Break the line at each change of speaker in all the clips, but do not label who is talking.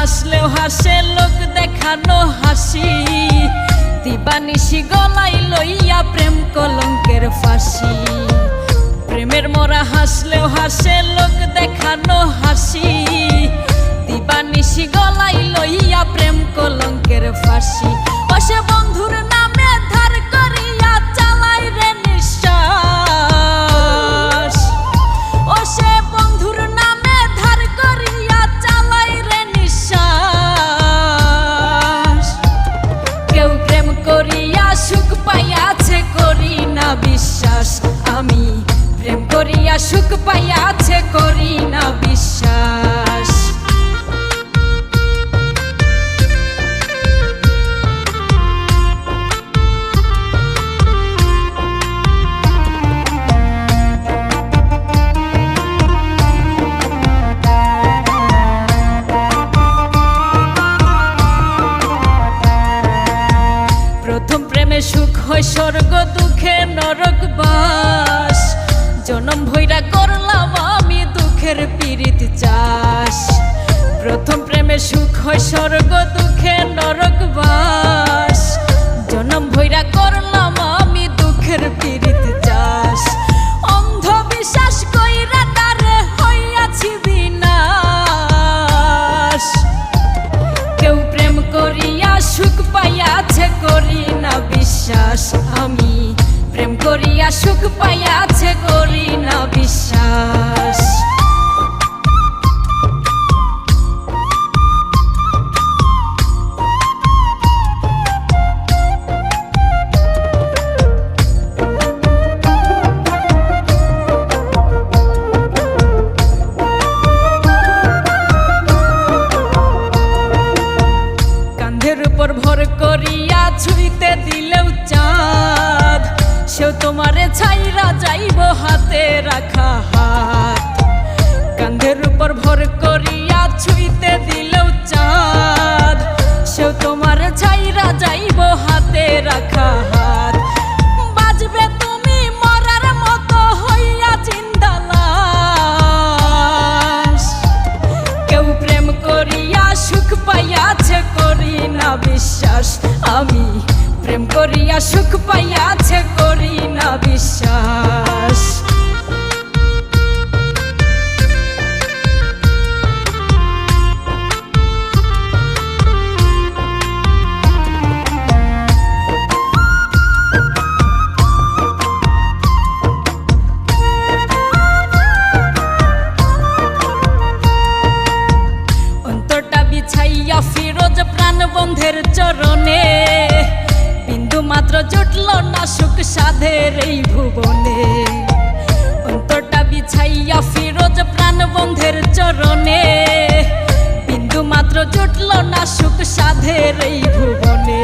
হাসে লোক দেখানো হাসি। দিবানিশি গলাই লইয়া প্রেম কলঙ্কের ফাঁসি। প্রেমের মরা হাসলেও হাসে লোক দেখানো হাসি। দিবানিশি গলাই লইয়া প্রেম কলঙ্কের ফাঁসি। অসে বন্ধুর সুখ পাইয়াছে করি না বিশ্বাস। প্রথম প্রেমে সুখ হয় স্বর্গ দুঃখে নরক বাস। জনম ভৈরা করলাম আমি দুঃখের পীড়িত চাষ। প্রথম প্রেমে সুখ হয়, স্বর্গ দুঃখে নরক বাস। জনম ভৈরা করলাম আমি দুঃখের পীড়িত চাষ। অন্ধবিশ্বাস কইরা তারে হইয়াছি বিনাশ। কেউ প্রেম করিয়া সুখ পাইয়াছে করি না বিশ্বাস। আমি প্রেম করিয়া সুখ পাইয়াছে করি না বিশ্বাস তোমারে ছাইরা যাইব হাতে রাখা হাত। কান্ধের উপর ভর করিয়া ছুঁইতে দিলেও চাঁদ। সেও তোমারে ছাইরা যাইব হাতে রাখা হাত। বাজবে তুমি মরার মতো হইয়া চিন্তালাস কেউ প্রেম করিয়া সুখ পাইয়াছে করি না বিশ্বাস। আমি প্রেম করিয়া সুখ পাইয়াছে করি না বিশ্বাস। ফিরোজ প্রাণ বন্ধের চরণে মাত্র জুটল না সুখ সাধের এই ভুবনে। অন্তরটা বিছাইয়া ফিরোজ প্রাণ বন্ধের চরণে। বিন্দু মাত্র জুটল না সুখ সাধের এই ভুবনে।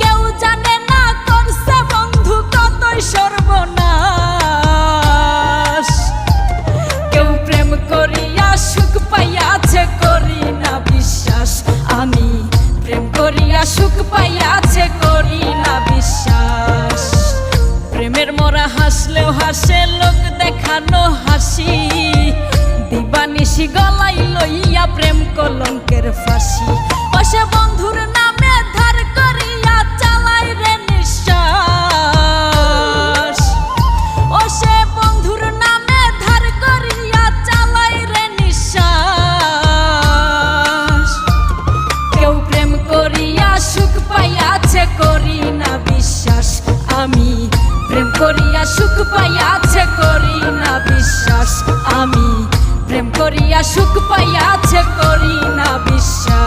কেউ জানে না কেউ প্রেম করিয়া সুখ পাইয়াছে করি বিশ্বাস। আমি প্রেম করিয়া সুখ পাইয়াছে হাসে লোক দেখানো হাসি। দিবানিশি গলাই লইয়া সুখ পাইয়াছে করি না বিশ্বাস। আমি প্রেম করিয়া সুখ পাইয়াছে করি না বিশ্বাস।